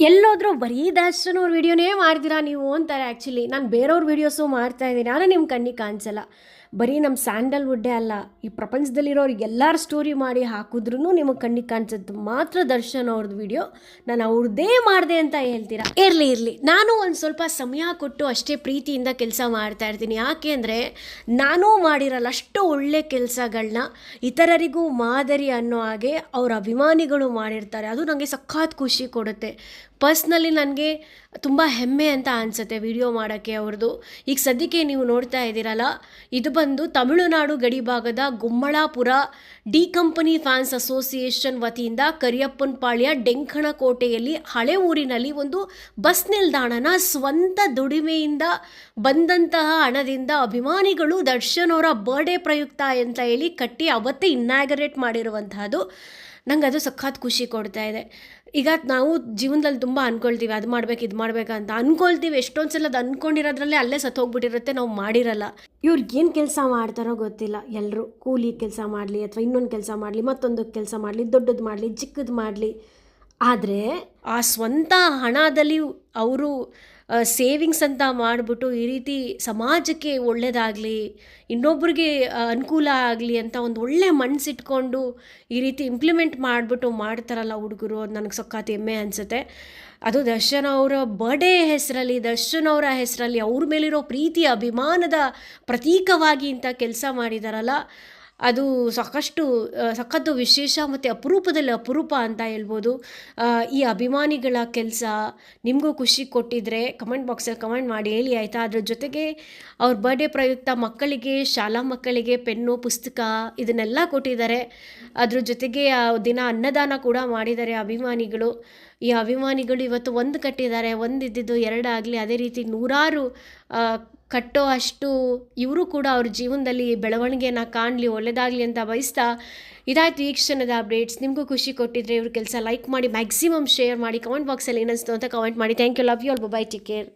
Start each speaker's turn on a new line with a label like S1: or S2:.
S1: ಎಲ್ಲೋದ್ರೂ ಬರೀ ದರ್ಶನ ಅವ್ರ ವಿಡಿಯೋನೇ ಮಾಡ್ತೀರಾ ನೀವು ಅಂತಾರೆ ಆ್ಯಕ್ಚುಲಿ ನಾನು ಬೇರೆಯವ್ರ ವೀಡಿಯೋಸು ಮಾಡ್ತಾ ಇದ್ದೀನಿ, ಆದರೆ ನಿಮ್ಮ ಕಣ್ಣಿಗೆ ಕಾಣಿಸಲ್ಲ. ಬರೀ ನಮ್ಮ ಸ್ಯಾಂಡಲ್ವುಡ್ಡೇ ಅಲ್ಲ, ಈ ಪ್ರಪಂಚದಲ್ಲಿರೋರು ಎಲ್ಲರ ಸ್ಟೋರಿ ಮಾಡಿ ಹಾಕಿದ್ರೂ ನಿಮಗೆ ಕಣ್ಣಿಗೆ ಕಾಣಿಸೋದು ಮಾತ್ರ ದರ್ಶನ್ ಅವ್ರದ್ದು ವಿಡಿಯೋ ನಾನು ಅವ್ರದ್ದೇ ಮಾಡಿದೆ ಅಂತ ಹೇಳ್ತೀರಾ? ಇರಲಿ ಇರಲಿ. ನಾನು ಒಂದು ಸ್ವಲ್ಪ ಸಮಯ ಕೊಟ್ಟು ಅಷ್ಟೇ ಪ್ರೀತಿಯಿಂದ ಕೆಲಸ ಮಾಡ್ತಾ ಇರ್ತೀನಿ. ಯಾಕೆ ಅಂದರೆ ನಾನೂ ಮಾಡಿರಲ್ಲ ಅಷ್ಟು ಒಳ್ಳೆ ಕೆಲಸಗಳನ್ನ ಇತರರಿಗೂ ಮಾದರಿ ಅನ್ನೋ ಹಾಗೆ ಅವರ ಅಭಿಮಾನಿಗಳು ಮಾಡಿರ್ತಾರೆ. ಅದು ನನಗೆ ಸಖತ್ ಖುಷಿ ಕೊಡುತ್ತೆ. ಪರ್ಸ್ನಲಿ ನನಗೆ ತುಂಬ ಹೆಮ್ಮೆ ಅಂತ ಅನಿಸುತ್ತೆ ವಿಡಿಯೋ ಮಾಡೋಕ್ಕೆ ಅವ್ರದ್ದು. ಈಗ ಸದ್ಯಕ್ಕೆ ನೀವು ನೋಡ್ತಾ ಇದ್ದೀರಲ್ಲ, ಇದು ಬಂದು ತಮಿಳುನಾಡು ಗಡಿ ಭಾಗದ Gummalapura D company fans association ವತಿಯಿಂದ ಕರಿಯಪ್ಪನಪಾಳ್ಯ ಡೆಂಕಣ ಕೋಟೆಯಲ್ಲಿ ಹಳೆ ಊರಿನಲ್ಲಿ ಒಂದು ಬಸ್ ನಿಲ್ದಾಣನ ಸ್ವಂತ ದುಡಿಮೆಯಿಂದ ಬಂದಂತಹ ಹಣದಿಂದ ಅಭಿಮಾನಿಗಳು ದರ್ಶನ್ ಅವರ ಬರ್ಡೇ ಪ್ರಯುಕ್ತ ಅಂತ ಹೇಳಿ ಕಟ್ಟಿ ಅವತ್ತೇ ಇನ್ನಾಗರೇಟ್ ಮಾಡಿರುವಂತಹದ್ದು. ನಂಗೆ ಅದು ಸಖತ್ ಖುಷಿ ಕೊಡ್ತಾ ಇದೆ. ಈಗ ನಾವು ಜೀವನದಲ್ಲಿ ತುಂಬ ಅನ್ಕೊಳ್ತೀವಿ, ಅದು ಮಾಡ್ಬೇಕು, ಇದು ಮಾಡ್ಬೇಕಂತ ಅನ್ಕೊಳ್ತೀವಿ ಎಷ್ಟೊಂದು ಸಲ ಅದು ಅನ್ಕೊಂಡಿರೋದ್ರಲ್ಲೇ ಅಲ್ಲೇ ಸತ್ತೋಗ್ಬಿಟ್ಟಿರುತ್ತೆ, ನಾವು ಮಾಡಿರಲ್ಲ. ಇವ್ರಿಗೆ ಏನು ಕೆಲಸ ಮಾಡ್ತಾರೋ ಗೊತ್ತಿಲ್ಲ. ಎಲ್ಲರೂ ಕೂಲಿ ಕೆಲಸ ಮಾಡಲಿ ಅಥವಾ ಇನ್ನೊಂದು ಕೆಲಸ ಮಾಡಲಿ ಮತ್ತೊಂದು ಕೆಲಸ ಮಾಡಲಿ, ದೊಡ್ಡದು ಮಾಡಲಿ, ಚಿಕ್ಕದು ಮಾಡಲಿ. ಆದರೆ ಆ ಸ್ವಂತ ಹಣದಲ್ಲಿ ಅವರು ಸೇವಿಂಗ್ಸ್ ಅಂತ ಮಾಡಿಬಿಟ್ಟು ಈ ರೀತಿ ಸಮಾಜಕ್ಕೆ ಒಳ್ಳೆಯದಾಗಲಿ ಇನ್ನೊಬ್ರಿಗೆ ಅನುಕೂಲ ಆಗಲಿ ಅಂತ ಒಂದು ಒಳ್ಳೆ ಮನಸ್ಸಿಟ್ಕೊಂಡು ಈ ರೀತಿ ಇಂಪ್ಲಿಮೆಂಟ್ ಮಾಡಿಬಿಟ್ಟು ಮಾಡ್ತಾರಲ್ಲ ಹುಡುಗರು, ಅದು ನನಗೆ ಸಖತ್ ಹೆಮ್ಮೆ ಅನಿಸುತ್ತೆ. ಅದು ದರ್ಶನ್ ಅವರ ಬರ್ಡೇ ಹೆಸರಲ್ಲಿ ದರ್ಶನ್ ಅವರ ಹೆಸರಲ್ಲಿ ಅವ್ರ ಮೇಲಿರೋ ಪ್ರೀತಿ, ಅಭಿಮಾನದ ಪ್ರತೀಕವಾಗಿ ಇಂಥ ಕೆಲಸ ಮಾಡಿದಾರಲ್ಲ. ಅದು ಸಾಕಷ್ಟು ಸಖತ್ತು ವಿಶೇಷ ಮತ್ತು ಅಪರೂಪದಲ್ಲಿ ಅಪರೂಪ ಅಂತ ಹೇಳ್ಬೋದು. ಈ ಅಭಿಮಾನಿಗಳ ಕೆಲಸ ನಿಮಗೂ ಖುಷಿ ಕೊಟ್ಟಿದ್ರೆ ಕಮೆಂಟ್ ಬಾಕ್ಸಲ್ಲಿ ಕಮೆಂಟ್ ಮಾಡಿ ಹೇಳಿ, ಆಯಿತಾ? ಅದ್ರ ಜೊತೆಗೆ ಅವ್ರ ಬರ್ಡೇ ಪ್ರಯುಕ್ತ ಮಕ್ಕಳಿಗೆ, ಶಾಲಾ ಮಕ್ಕಳಿಗೆ ಪೆನ್ನು, ಪುಸ್ತಕ ಇದನ್ನೆಲ್ಲ ಕೊಟ್ಟಿದ್ದಾರೆ. ಅದ್ರ ಜೊತೆಗೆ, ಆ, ದಿನ ಅನ್ನದಾನ ಕೂಡ ಮಾಡಿದ್ದಾರೆ ಅಭಿಮಾನಿಗಳು. ಈ ಅಭಿಮಾನಿಗಳು ಇವತ್ತು ಒಂದು ಕಟ್ಟಿದ್ದಾರೆ. ಒಂದು ಇದ್ದಿದ್ದು ಎರಡಾಗಲಿ ಅದೇ ರೀತಿ ನೂರಾರು ಕಟ್ಟೋ ಅಷ್ಟು ಇವರು ಕೂಡ ಅವ್ರ ಜೀವನದಲ್ಲಿ ಬೆಳವಣಿಗೆನ ಕಾಣಲಿ ಒಳ್ಳೆಯದಾಗಲಿ ಅಂತ ಬಯಸ್ತಾ ಇದಾಯ್ತು ಈ ಕ್ಷಣದ ಅಪ್ಡೇಟ್ಸ್. ನಿಮಗೂ ಖುಷಿ ಕೊಟ್ಟಿದ್ರೆ ಇವ್ರ ಕೆಲಸ ಲೈಕ್ ಮಾಡಿ ಮ್ಯಾಕ್ಸಿಮಮ್ ಶೇರ್ ಮಾಡಿ ಕಮೆಂಟ್ ಬಾಕ್ಸಲ್ಲಿ ಏನಿಸ್ತು ಅಂತ ಕಮೆಂಟ್ ಮಾಡಿ. Thank you love you all bye take care